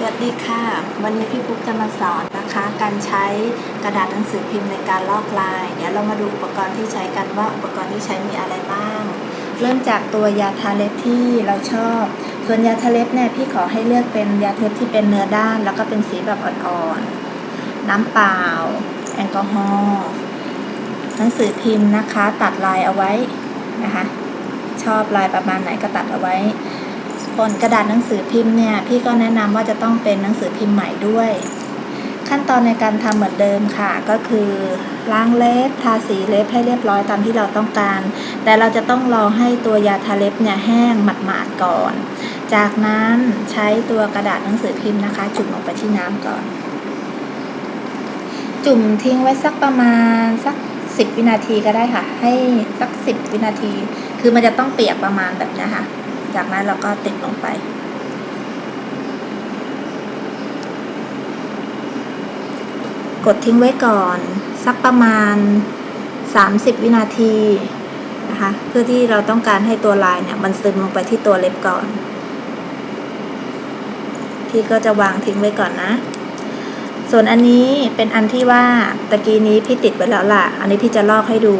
สวัสดีค่ะ วันนี้พี่ปุ๊กจะมาสอนนะคะ การใช้กระดาษหนังสือพิมพ์ในการลอกลาย เดี๋ยวเรามาดูอุปกรณ์ที่ใช้กันว่าอุปกรณ์ที่ใช้มีอะไรบ้าง เริ่มจากตัวยาทาเล็บที่เราชอบ ส่วนยาทาเล็บเนี่ยพี่ขอให้เลือกเป็นยาเล็บที่เป็นเนื้อด้าน แล้วก็เป็นสีแบบอ่อนๆ น้ำเปล่า แอลกอฮอล์หนังสือพิมพ์นะคะ ตัดลายเอาไว้นะคะ ชอบลายประมาณไหนก็ตัดเอาไว้ ส่วนกระดาษหนังสือพิมพ์เนี่ยพี่ก็แนะนำว่าจะต้องเป็นหนังสือพิมพ์ใหม่ด้วย ขั้นตอนในการทำเหมือนเดิมค่ะ ก็คือล้างเล็บทาสีเล็บให้เรียบร้อยตามที่เราต้องการ แต่เราจะต้องรอให้ตัวยาทาเล็บเนี่ยแห้งหมาดๆก่อน จากนั้นใช้ตัวกระดาษหนังสือพิมพ์นะคะ จุ่มลงไปที่น้ำก่อน จุ่มทิ้งไว้สักประมาณสักสิบวินาทีก็ได้ค่ะ ให้สักสิบวินาที คือมันจะต้องเปียกประมาณแบบนี้ค่ะ จากนั้นเราก็ติดลงไป กดทิ้งไว้ก่อน สักประมาณ 30 วินาทีนะคะเพื่อที่เราต้องการให้ตัวลายเนี่ยมันซึมลงไปที่ตัวเล็บก่อนพี่ก็จะวางทิ้งไว้ก่อนนะ ส่วนอันนี้เป็นอันที่ว่าตะกี้นี้พี่ติดไว้แล้วล่ะ อันนี้พี่จะลอกให้ดู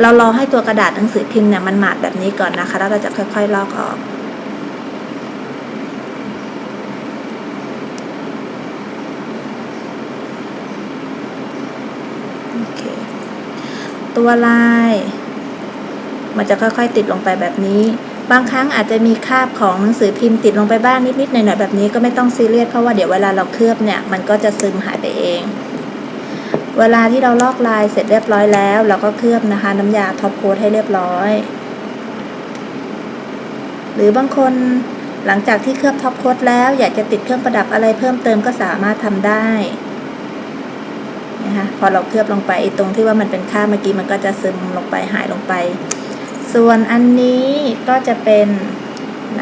เรารอให้ตัวกระดาษหนังสือพิมพ์เนี่ยมันหมาดแบบนี้ก่อนนะคะ แล้วเราจะค่อยๆลอกออกตัวลาย มันจะค่อยๆติดลงไปแบบนี้ บางครั้งอาจจะมีคราบของหนังสือพิมพ์ติดลงไปบ้างนิดๆหน่อยๆแบบนี้ก็ไม่ต้องซีเรียสเพราะว่าเดี๋ยวเวลาเราเคลือบเนี่ยมันก็จะซึมหายไปเอง เวลาที่เราลอกลายเสร็จเรียบร้อยแล้ว เราก็เคลือบนะคะน้ำยาท็อปโค้ดให้เรียบร้อย หรือบางคนหลังจากที่เคลือบท็อปโค้ดแล้วอยากจะติดเครื่องประดับอะไรเพิ่มเติมก็สามารถทำได้นะคะพอเราเคลือบลงไปไอ้ตรงที่ว่ามันเป็นค่าเมื่อกี้มันก็จะซึมลงไปหายลงไป ส่วนอันนี้ก็จะเป็น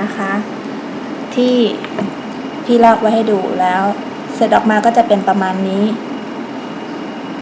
นะคะ ที่พี่ลอกไว้ให้ดูแล้ว เสร็จออกมาก็จะเป็นประมาณนี้